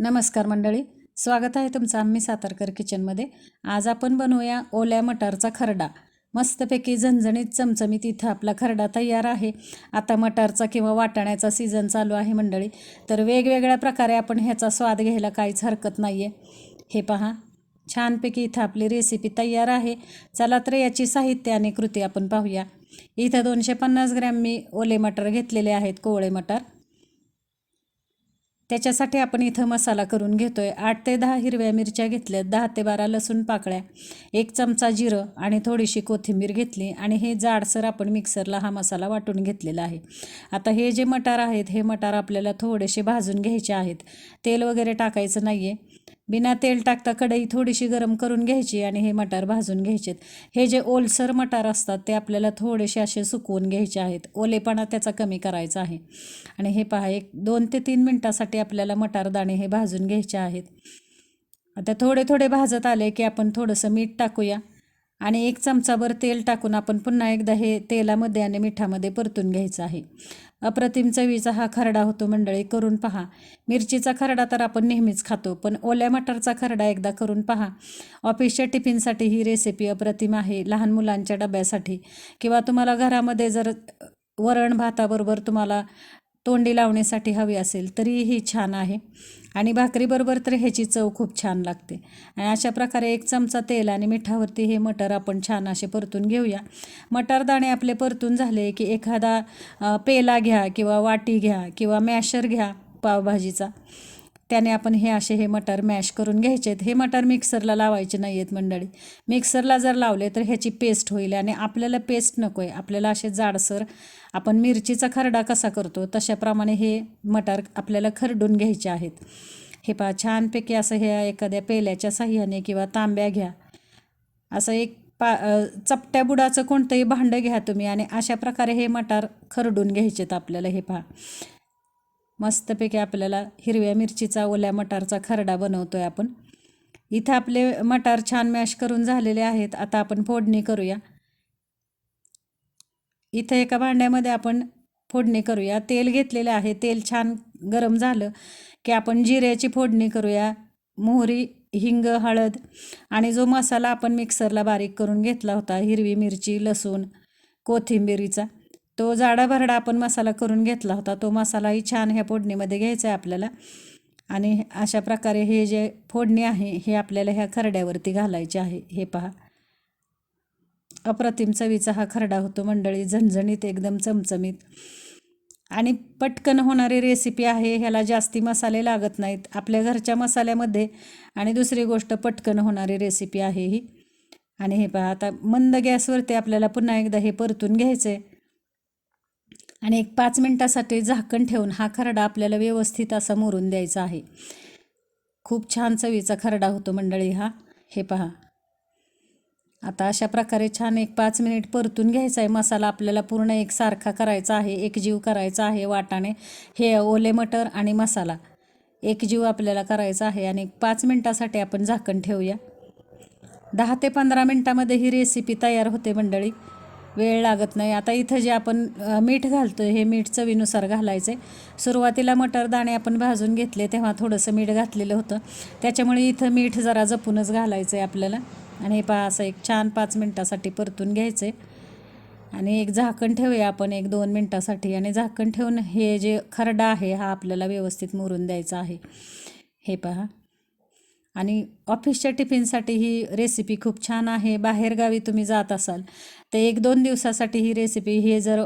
नमस्कार मंडळी स्वागत आहे तुमचं आम्ही सातारकर किचनमध्ये. आज आपण बनवूया ओल्या मटारचा खरडा. मस्तपैकी झणझणीत चमचमीत इथं आपला खरडा तयार आहे. आता मटारचा किंवा वाटाण्याचा सीझन चालू आहे मंडळी. तर वेगवेगळ्या प्रकारे आपण ह्याचा स्वाद घ्यायला काहीच हरकत नाही आहे हे पहा छानपैकी इथं आपली रेसिपी तयार आहे. चला तर याची साहित्य आणि कृती आपण पाहूया. इथं दोनशे पन्नास ग्रॅम मी ओले मटर घेतलेले आहेत कोवळे मटार. त्याच्यासाठी आपण इथं मसाला करून घेतो आहे आठ ते दहा हिरव्या मिरच्या घेतल्यात दहा ते बारा लसूण पाकळ्या एक चमचा जिरं आणि थोडीशी कोथिंबीर घेतली आणि हे जाडसर आपण मिक्सरला हा मसाला वाटून घेतलेला आहे. आता हे जे मटार आहेत हे मटार आपल्याला थोडेसे भाजून घ्यायचे आहेत. तेल वगैरे टाकायचं नाही आहे बिना तेल टाकता कढई थोडीशी गरम करून घ्यायची आणि हे मटार भाजून घ्यायचेत. हे जे ओलसर मटार असतात ते आपल्याला थोडेसे असे सुकवून घ्यायचे आहेत. ओलेपणा त्याचा कमी करायचा आहे. आणि हे पहा एक दोन ते तीन मिनटासाठी आपल्याला मटारदाणे हे भाजून घ्यायचे आहेत. आता थोडे थोडे भाजत आले की आपण थोडंसं मीठ टाकूया. आणि एक चमचाभर तेल टाकून आपण पुन्हा एकदा हे तेलामध्ये आणि मिठामध्ये परतून घ्यायचं आहे. अप्रतिम चवीचा हा खरडा होतो मंडळी करून पहा. मिरचीचा खरडा तर आपण नेहमीच खातो पण ओल्या मटरचा खरडा एकदा करून पहा. ऑफिसच्या टिफिनसाठी ही रेसिपी अप्रतिम आहे लहान मुलांच्या डब्यासाठी. किंवा तुम्हाला घरामध्ये जर वरण भाताबरोबर तुम्हाला तोंडी लावण्यासाठी हवी असेल तरीही छान आहे. आणि भाकरीबरोबर तर ह्याची चव खूप छान लागते. आणि अशा प्रकारे एक चमचा तेल आणि मिठावरती हे मटर आपण छान असे परतून घेऊया. मटरदाणे आपले परतून झाले की एखादा पेला घ्या किंवा वाटी घ्या किंवा मॅशर घ्या पावभाजीचा. त्याने आपण हे असे हे मटार मॅश करून घ्यायचे आहेत हे मटार मिक्सरला लावायचे नाही आहेत मंडळी. मिक्सरला जर लावले तर ह्याची पेस्ट होईल आणि आपल्याला पेस्ट नको आहे आपल्याला असे जाडसर आपण मिरचीचा खरडा कसा करतो तशाप्रमाणे हे मटार आपल्याला खरडून घ्यायचे आहेत. हे पहा छानपैकी असं हे एखाद्या पेल्याच्या साह्याने किंवा तांब्या घ्या. असं एक पा चपट्या बुडाचं कोणतंही भांडं घ्या तुम्ही आणि अशा प्रकारे हे मटार खरडून घ्यायचेत आपल्याला हे पहा. मस्तपैकी आपल्याला हिरव्या मिरचीचा ओल्या मटारचा खरडा बनवतो आहे आपण. इथं आपले मटार छान मॅश करून झालेले आहेत. आता आपण फोडणी करूया. इथं एका भांड्यामध्ये आपण फोडणी करूया. तेल घेतलेलं आहे. तेल छान गरम झालं की आपण जिऱ्याची फोडणी करूया. मोहरी हिंग हळद आणि जो मसाला आपण मिक्सरला बारीक करून घेतला होता हिरवी मिरची लसूण कोथिंबिरीचा तो जाडा भरडा आपण मसाला करून घेतला होता तो मसालाही छान ह्या फोडणीमध्ये घ्यायचा आहे आपल्याला. आणि अशा प्रकारे हे जे फोडणी आहे हे आपल्याला ह्या खरड्यावरती घालायचे आहे. हे पहा. अप्रतिम चवीचा हा खरडा होतो मंडळी झणझणीत एकदम चमचमीत. आणि पटकन होणारी रेसिपी आहे ह्याला जास्ती मसाले लागत नाहीत. आपल्या घरच्या मसाल्यामध्ये आणि दुसरी गोष्ट पटकन होणारी रेसिपी आहे ही. आणि हे पहा आता मंद गॅसवरती आपल्याला पुन्हा एकदा हे परतून घ्यायचं आहे आणि एक पाच मिनटासाठी झाकण ठेवून हा खरडा आपल्याला व्यवस्थित असा मोरून द्यायचा आहे. खूप छान चवीचा खरडा होतो मंडळी हा. हे पहा. आता अशा प्रकारे छान एक पाच मिनिट परतून घ्यायचा आहे. मसाला आपल्याला पूर्ण एकसारखा करायचा आहे. एकजीव करायचा आहे वाटाणे. हे ओले मटर आणि मसाला. एकजीव आपल्याला करायचा आहे आणि पाच मिनटासाठी आपण झाकण ठेवूया. दहा ते पंधरा मिनटामध्ये ही रेसिपी तयार होते मंडळी. वेळ लागत नाही. आता इथं जे आपण मीठ घालतो हे मीठ चवीनुसार घालायचं आहे सुरुवातीला मटर दाणे आपण भाजून घेतले तेव्हा थोडंसं मीठ घातलेलं होतं. त्याच्यामुळे इथं मीठ जरा जपूनच घालायचं आहे आपल्याला. आणि हे पहा असं एक छान पाच मिनटासाठी परतून घ्यायचं आहे आणि एक झाकण ठेवूया आपण एक दोन मिनटासाठी. आणि झाकण ठेवून हे जे खरडा आहे हा आपल्याला व्यवस्थित मुरून द्यायचा आहे. हे पहा. आणि ऑफिसच्या टिफिनसाठी ही रेसिपी खूप छान आहे. बाहेरगावी तुम्ही जात असाल तर एक दोन दिवसासाठी ही रेसिपी हे जर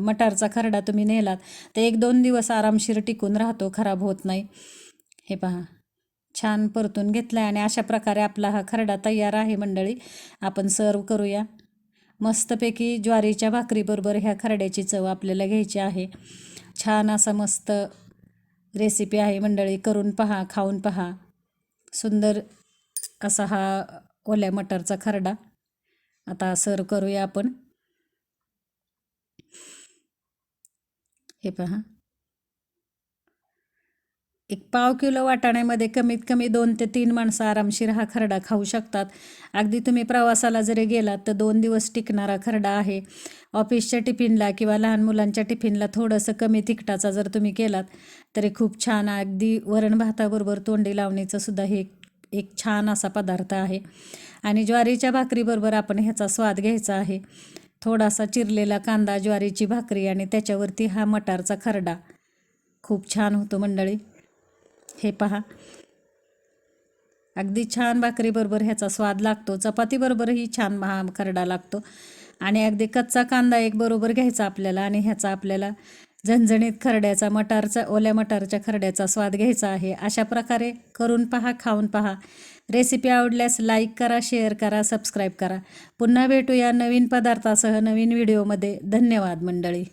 मटारचा खरडा तुम्ही नेलात तर एक दोन दिवस आरामशीर टिकून राहतो खराब होत नाही. हे पहा छान परतून घेतला आहे आणि अशा प्रकारे आपला हा खरडा तयार आहे मंडळी. आपण सर्व करूया. मस्तपैकी ज्वारीच्या भाकरीबरोबर ह्या खरड्याची चव आपल्याला घ्यायची आहे. छान असा मस्त रेसिपी आहे मंडळी. करून पहा खाऊन पहा. सुंदर असा हा ओल्या मटरचा खरडा. आता सर्व करूया आपण. हे पहा. एक पाव किलो वाटाण्यामध्ये कमीत कमी दोन ते तीन माणसं आरामशीर हा खरडा खाऊ शकतात. अगदी तुम्ही प्रवासाला जरी गेलात तर दोन दिवस टिकणारा खरडा आहे. ऑफिसच्या टिफिनला किंवा लहान मुलांच्या टिफिनला थोडंसं कमी तिखटाचा जर तुम्ही केलात तरी खूप छान अगदी वरण भाताबरोबर तोंडी लावणीचं सुद्धा हे एक छान असा पदार्थ आहे. आणि ज्वारीच्या भाकरीबरोबर आपण ह्याचा स्वाद घ्यायचा आहे. थोडासा चिरलेला कांदा ज्वारीची भाकरी आणि त्याच्यावरती हा मटारचा खरडा. खूप छान होतो मंडळी. हे पहा. अगदी छान भाकरीबरोबर ह्याचा स्वाद लागतो. चपातीबरोबरही छान महा खरडा लागतो. आणि अगदी कच्चा कांदा एक बरोबर घ्यायचा आपल्याला आणि ह्याचा आपल्याला झणझणीत खरड्याचा मटारचा ओल्या मटारच्या खरड्याचा स्वाद घ्यायचा आहे. अशा प्रकारे करून पहा खाऊन पहा. रेसिपी आवडल्यास लाईक करा शेअर करा सबस्क्राईब करा. पुन्हा भेटूया नवीन पदार्थासह नवीन व्हिडिओमध्ये. धन्यवाद मंडळी.